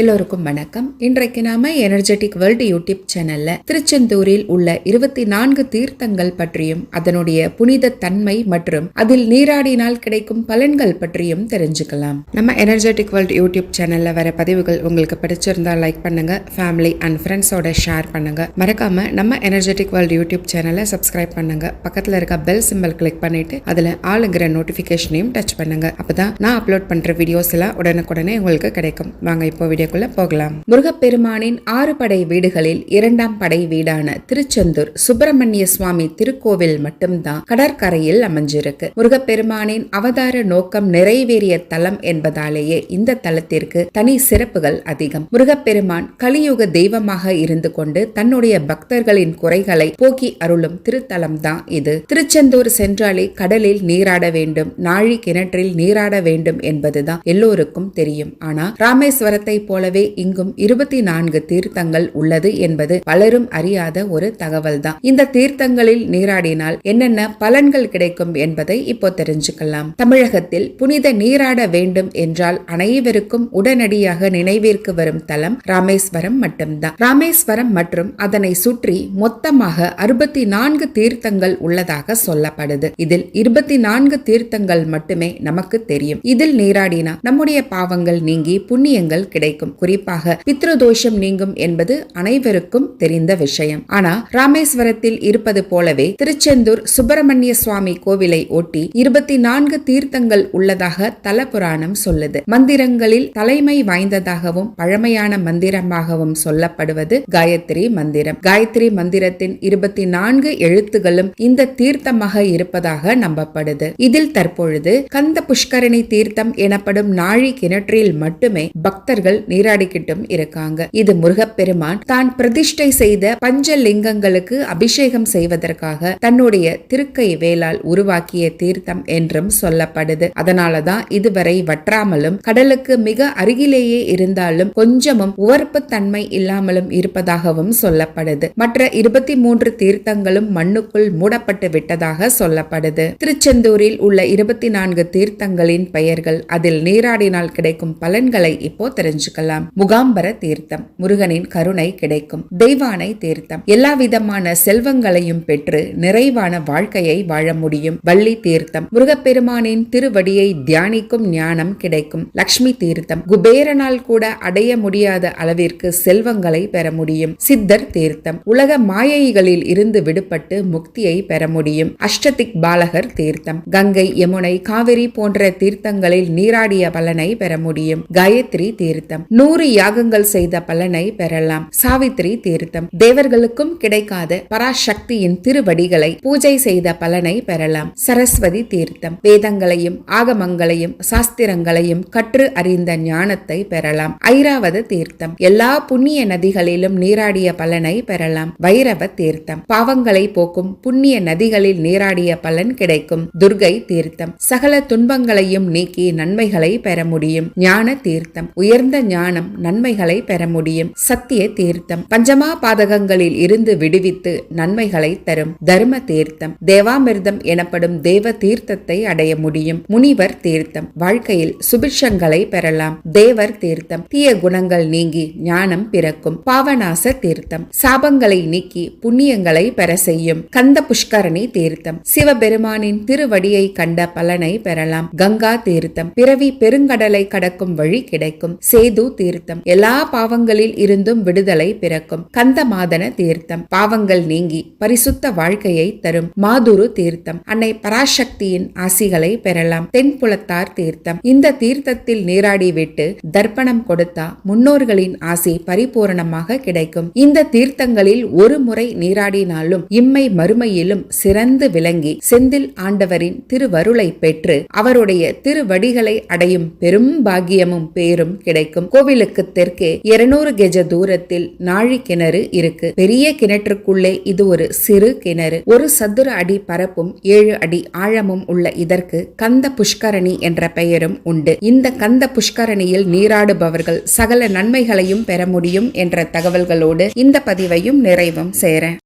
எல்லோருக்கும் வணக்கம். இன்றைக்கு நாம எனர்ஜெட்டிக் வேர்ல்டு யூடியூப் சேனல்ல திருச்செந்தூரில் உள்ள இருபத்தி நான்கு தீர்த்தங்கள் பற்றியும் அதனுடைய புனித தன்மை மற்றும் அதில் நீராடினால் கிடைக்கும் பலன்கள் பற்றியும் தெரிஞ்சுக்கலாம். நம்ம எனர்ஜெட்டிக் வேர்ல்டு யூடியூப் சேனல்ல வர பதிவுகள் உங்களுக்கு பிடிச்சிருந்தா லைக் பண்ணுங்க ஃபேமிலி அண்ட் ஃப்ரெண்ட்ஸோட ஷேர் பண்ணுங்க. மறக்காம நம்ம எனர்ஜெட்டிக் வேர்ல்டு யூடியூப் சேனலை சப்ஸ்கிரைப் பண்ணுங்க. பக்கத்துல இருக்க பெல் சிம்பல் கிளிக் பண்ணிட்டு அதுல ஆளுங்கிற நோட்டிபிகேஷனையும் டச் பண்ணுங்க. அப்பதான் நான் அப்லோட் பண்ற வீடியோஸ் எல்லாம் உடனுக்குடனே உங்களுக்கு கிடைக்கும். வாங்க இப்போ வீடியோக்குள்ள போகலாம். முருகப்பெருமானின் ஆறு படை வீடுகளில் இரண்டாம் படை வீடான திருச்செந்தூர் சுப்பிரமணிய சுவாமி திருக்கோவில் மட்டும்தான் கடற்கரையில் அமைஞ்சிருக்கு. முருகப்பெருமானின் அவதார நோக்கம் நிறைவேறிய தலம் என்பதாலேயே இந்த தலத்திற்கு தனி சிறப்புகள் அதிகம். முருகப்பெருமான் கலியுக தெய்வமாக இருந்து கொண்டு தன்னுடைய பக்தர்களின் குறைகளை போக்கி அருளும் திருத்தலம் தான் இது. திருச்செந்தூர் சென்றாலே கடலில் நீராட வேண்டும் நாழி கிணற்றில் நீராட வேண்டும் என்பதுதான் எல்லோருக்கும் தெரியும். ஆனா ராமேஸ்வரத்தை போலவே இங்கும் இருபத்தி நான்கு தீர்த்தங்கள் உள்ளது என்பது பலரும் அறியாத ஒரு தகவல்தான். இந்த தீர்த்தங்களில் நீராடினால் என்னென்ன பலன்கள் கிடைக்கும் என்பதை இப்போ தெரிஞ்சுக்கலாம். தமிழகத்தில் புனித நீராட வேண்டும் என்றால் அனைவருக்கும் உடனடியாக நினைவிற்கு வரும் தலம் ராமேஸ்வரம் மட்டும்தான். ராமேஸ்வரம் மற்றும் அதனை சுற்றி மொத்தமாக அறுபத்தி நான்கு தீர்த்தங்கள் உள்ளதாக சொல்லப்படுது. இதில் இருபத்தி நான்கு தீர்த்தங்கள் மட்டுமே நமக்கு தெரியும். இதில் நீராடினா நம்முடைய பாவங்கள் நீங்கி புண்ணியங்கள் கிடைக்கும். குறிப்பாக பித்ருதோஷம் நீங்கும் என்பது அனைவருக்கும் தெரிந்த விஷயம். ஆனா ராமேஸ்வரத்தில் இருப்பது போலவே திருச்செந்தூர் சுப்பிரமணிய சுவாமி கோவிலை ஒட்டி இருபத்தி நான்கு தீர்த்தங்கள் உள்ளதாக தல புராணம் சொல்லுது. மந்திரங்களில் தலைமை வாய்ந்ததாகவும் பழமையான மந்திரமாகவும் சொல்லப்படுவது காயத்ரி மந்திரம். காயத்ரி மந்திரத்தின் இருபத்தி நான்கு எழுத்துகளும் இந்த தீர்த்தமாக இருப்பதாக நம்பப்படுது. இதில் தற்பொழுது கந்த புஷ்கரணி தீர்த்தம் எனப்படும் நாழி கிணற்றில் மட்டுமே பக்தர்கள் நீராடிக்கிட்டும் இருக்காங்க. இது முருகப்பெருமான் தான் பிரதிஷ்டை செய்த பஞ்சலிங்கங்களுக்கு அபிஷேகம் செய்வதற்காக தன்னுடைய திருக்கை வேலால் உருவாக்கிய தீர்த்தம் என்றும் சொல்லப்படுது. அதனாலதான் இதுவரை வற்றாமலும் கடலுக்கு மிக அருகிலேயே இருந்தாலும் கொஞ்சமும் உவர்ப்பு தன்மை இல்லாமலும் இருப்பதாகவும் சொல்லப்படுது. மற்ற இருபத்தி மூன்று தீர்த்தங்களும் மண்ணுக்குள் மூடப்பட்டு விட்டதாக சொல்லப்படுது. திருச்செந்தூரில் உள்ள இருபத்தி நான்கு தீர்த்தங்களின் பெயர்கள் அதில் நீராடினால் கிடைக்கும் பலன்களை இப்போ தெரிஞ்சுக்கலாம் முகாம்பர தீர்த்தம். முருகனின் கருணை கிடைக்கும். தெய்வானை தீர்த்தம். எல்லா விதமான செல்வங்களையும் பெற்று நிறைவான வாழ்க்கையை வாழ முடியும். வள்ளி தீர்த்தம். முருகப்பெருமானின் திருவடியை தியானிக்கும் ஞானம் கிடைக்கும். லக்ஷ்மி தீர்த்தம். குபேரனால் கூட அடைய முடியாத அளவிற்கு செல்வங்களை பெற முடியும். சித்தர் தீர்த்தம். உலக மாயைகளில் இருந்து விடுபட்டு முக்தியை பெற முடியும். அஷ்டதிக் பாலகர் தீர்த்தம். கங்கை யமுனை காவிரி போன்ற தீர்த்தங்களில் நீராடிய பலனை பெற முடியும். காயத்ரி தீர்த்தம். நூறு யாகங்கள் செய்த பலனை பெறலாம். சாவித்ரி தீர்த்தம். தேவர்களுக்கும் கிடைக்காத பராசக்தியின் திருவடிகளை பூஜை செய்த பலனை பெறலாம். சரஸ்வதி தீர்த்தம். வேதங்களையும் ஆகமங்களையும் சாஸ்திரங்களையும் கற்று அறிந்த ஞானத்தை பெறலாம். ஐராவத தீர்த்தம். எல்லா புண்ணிய நதிகளிலும் நீராடிய பலனை பெறலாம். வைரவ தீர்த்தம். பாவங்களை போக்கும் புண்ணிய நதிகளில் நீராடிய பலன் கிடைக்கும். துர்கை தீர்த்தம். சகல துன்பங்களையும் நீக்கி நன்மைகளை பெற முடியும். ஞான தீர்த்தம். உயர்ந்த ஞானம் நன்மைகளை பெற முடியும். சத்திய தீர்த்தம். பஞ்சமா பாதகங்களில் இருந்து விடுவித்து நன்மைகளை தரும் தர்ம தீர்த்தம். தேவாமிர்தம் எனப்படும் தேவ தீர்த்தத்தை அடைய முடியும். முனிவர் தீர்த்தம். வாழ்க்கையில் சுபிட்சங்களை பெறலாம். தேவர் தீர்த்தம். தீய குணங்கள் நீங்கி ஞானம் பிறக்கும். பாவநாச தீர்த்தம். சாபங்களை நீக்கி புண்ணியங்களை பெற செய்யும். கந்த புஷ்கரணி தீர்த்தம். சிவபெருமானின் திருவடியை கண்ட பலனை பெறலாம். கங்கா தீர்த்தம். பிறவி பெருங்கடலை கடக்கும் வழி கிடைக்கும். சேது தீர்த்தம். எல்லா பாவங்களில் இருந்தும் விடுதலை பிறக்கும். கந்தமாதன தீர்த்தம். பாவங்கள் நீங்கி பரிசுத்த வாழ்க்கையை தரும். மாதுரு தீர்த்தம். அன்னை பராசக்தியின் ஆசிகளை பெறலாம். தென்புலத்தார் தீர்த்தம். இந்த தீர்த்தத்தில் நீராடி விட்டு தர்ப்பணம் கொடுத்தா முன்னோர்களின் ஆசி பரிபூரணமாக கிடைக்கும். இந்த தீர்த்தங்களில் ஒரு முறை நீராடினாலும் இம்மை மறுமையிலும் சிறந்து விளங்கி செந்தில் ஆண்டவரின் திருவருளை பெற்று அவருடைய திருவடிகளை அடையும் பெரும் பாக்கியமும் பேரும் கிடைக்கும். கோவிலுக்கு தெற்கே இருநூறு கெஜ தூரத்தில் நாழி கிணறு இருக்கு. பெரிய கிணற்றுக்குள்ளே இது ஒரு சிறு கிணறு. ஒரு சதுர அடி பரப்பும் ஏழு அடி ஆழமும் உள்ள இதற்கு கந்த புஷ்கரணி என்ற பெயரும் உண்டு. இந்த கந்த புஷ்கரணியில் நீராடுபவர்கள் சகல நன்மைகளையும் பெற முடியும் என்ற தகவல்களோடு இந்த பதிவையும் நிறைவும் சேர.